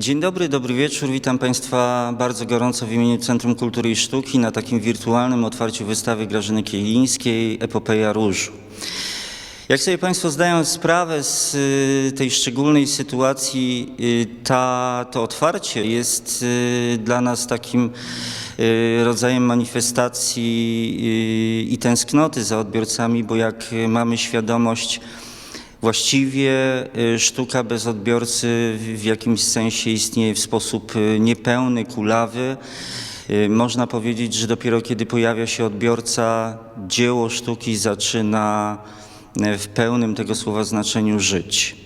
Dzień dobry, dobry wieczór. Witam Państwa bardzo gorąco w imieniu Centrum Kultury i Sztuki na takim wirtualnym otwarciu wystawy Grażyny Kielińskiej Epopeja Różu. Jak sobie Państwo zdają sprawę z y, tej szczególnej sytuacji, y, ta, to otwarcie jest y, dla nas takim rodzajem manifestacji i tęsknoty za odbiorcami, bo jak mamy świadomość, Właściwie y, sztuka bez odbiorcy w- jakimś sensie istnieje w sposób y, niepełny, kulawy. Y, Można powiedzieć, że dopiero kiedy pojawia się odbiorca, dzieło sztuki zaczyna w pełnym tego słowa znaczeniu żyć.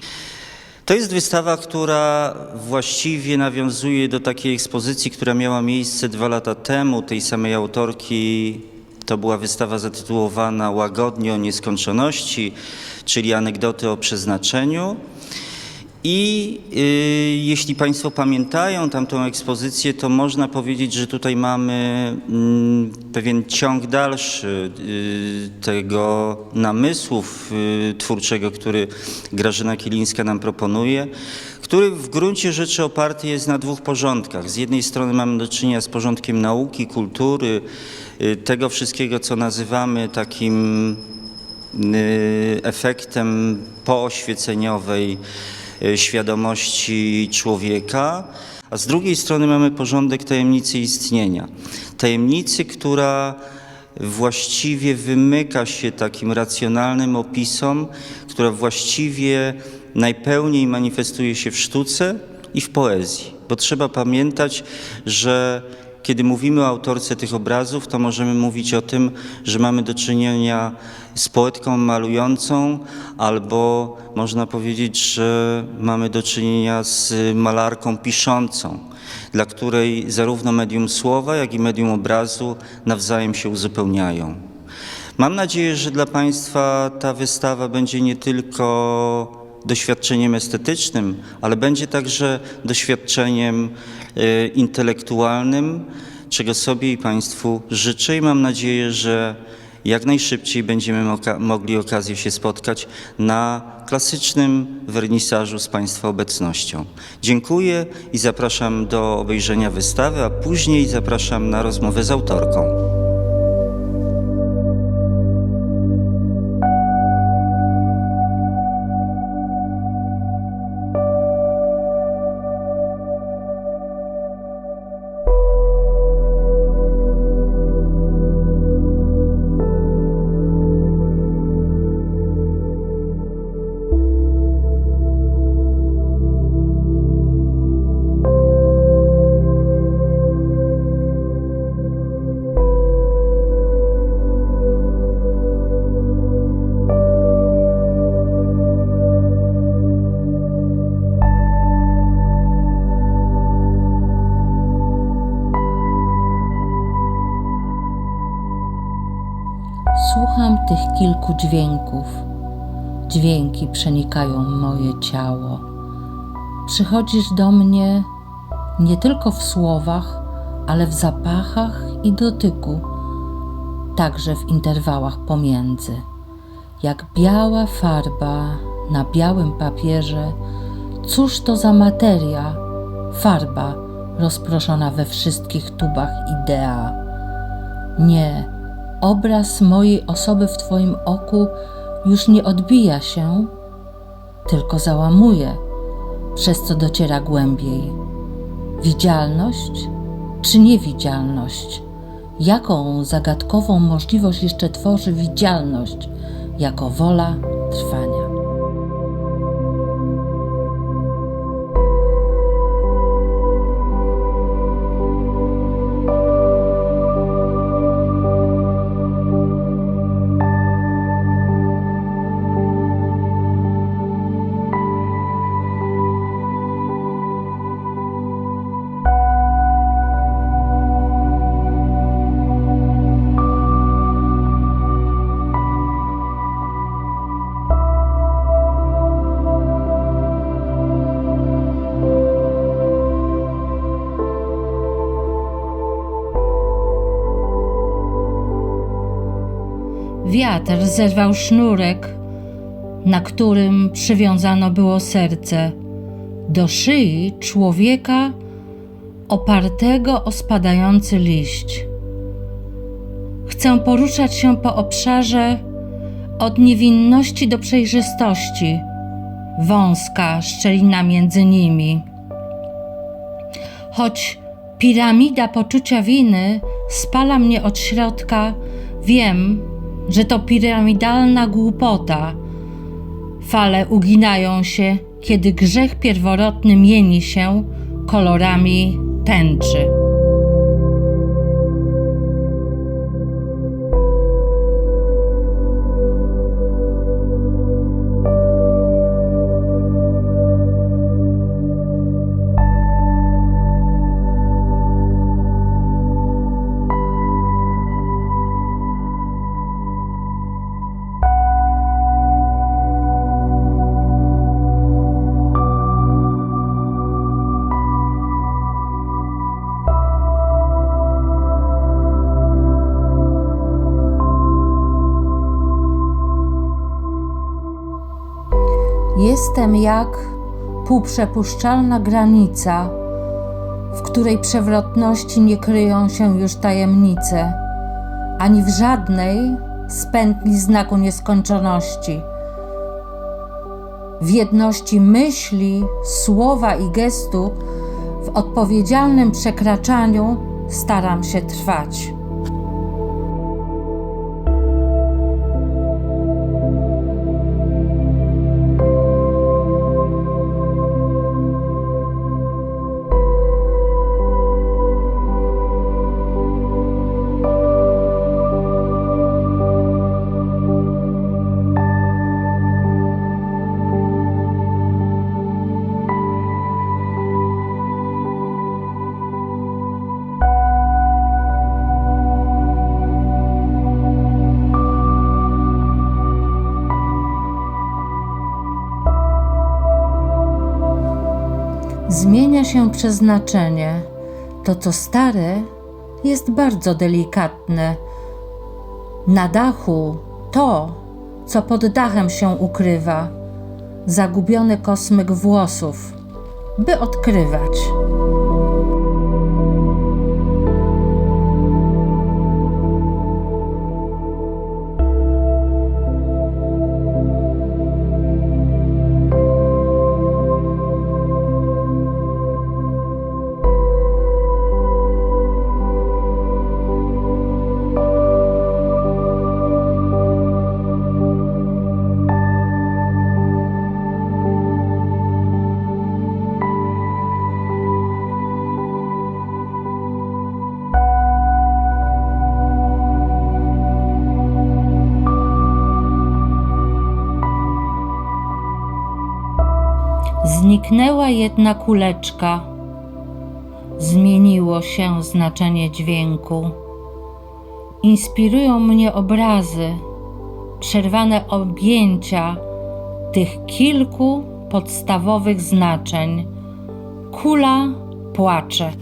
To jest wystawa, która właściwie nawiązuje do takiej ekspozycji, która miała miejsce dwa lata temu, tej samej autorki. To była wystawa zatytułowana Łagodnie o nieskończoności, czyli anegdoty o przeznaczeniu. I y, jeśli Państwo pamiętają tamtą ekspozycję, to można powiedzieć, że tutaj mamy mm, pewien ciąg dalszy y, tego namysłów y, twórczego, który Grażyna Kilińska nam proponuje, który w gruncie rzeczy oparty jest na dwóch porządkach. Z jednej strony mamy do czynienia z porządkiem nauki, kultury, y, tego wszystkiego, co nazywamy takim y, efektem pooświeceniowej y, świadomości człowieka, a z drugiej strony mamy porządek tajemnicy istnienia. Tajemnicy, która właściwie wymyka się takim racjonalnym opisom, która właściwie najpełniej manifestuje się w sztuce i w poezji. Bo trzeba pamiętać, że kiedy mówimy o autorce tych obrazów, to możemy mówić o tym, że mamy do czynienia z poetką malującą, albo można powiedzieć, że mamy do czynienia z malarką piszącą, dla której zarówno medium słowa, jak i medium obrazu nawzajem się uzupełniają. Mam nadzieję, że dla Państwa ta wystawa będzie nie tylko doświadczeniem estetycznym, ale będzie także doświadczeniem e, intelektualnym, czego sobie i Państwu życzę i mam nadzieję, że jak najszybciej będziemy mogli okazję się spotkać na klasycznym wernisażu z Państwa obecnością. Dziękuję i zapraszam do obejrzenia wystawy, a później zapraszam na rozmowę z autorką. Tych kilku dźwięków. Dźwięki przenikają moje ciało. Przychodzisz do mnie nie tylko w słowach, ale w zapachach i dotyku, także w interwałach pomiędzy. Jak biała farba na białym papierze, cóż to za materia? Farba rozproszona we wszystkich tubach idea. Nie, obraz mojej osoby w Twoim oku już nie odbija się, tylko załamuje, przez co dociera głębiej. Widzialność czy niewidzialność? Jaką zagadkową możliwość jeszcze tworzy widzialność jako wola trwania? Zerwał sznurek, na którym przywiązano było serce. do szyi człowieka opartego o spadający liść. Chcę poruszać się po obszarze od niewinności do przejrzystości, wąska szczelina między nimi. Choć piramida poczucia winy spala mnie od środka, wiem, że to piramidalna głupota. Fale uginają się, kiedy grzech pierworodny mieni się kolorami tęczy. Jestem jak półprzepuszczalna granica, w której przewrotności nie kryją się już tajemnice, ani w żadnej z pętli znaku nieskończoności. W jedności myśli, słowa i gestu, w odpowiedzialnym przekraczaniu staram się trwać. Zmienia się przeznaczenie. To, co stare, jest bardzo delikatne. Na dachu to, co pod dachem się ukrywa, zagubiony kosmyk włosów, by odkrywać. Zniknęła jedna kuleczka. Zmieniło się znaczenie dźwięku. Inspirują mnie obrazy, przerwane objęcia tych kilku podstawowych znaczeń. Kula płacze.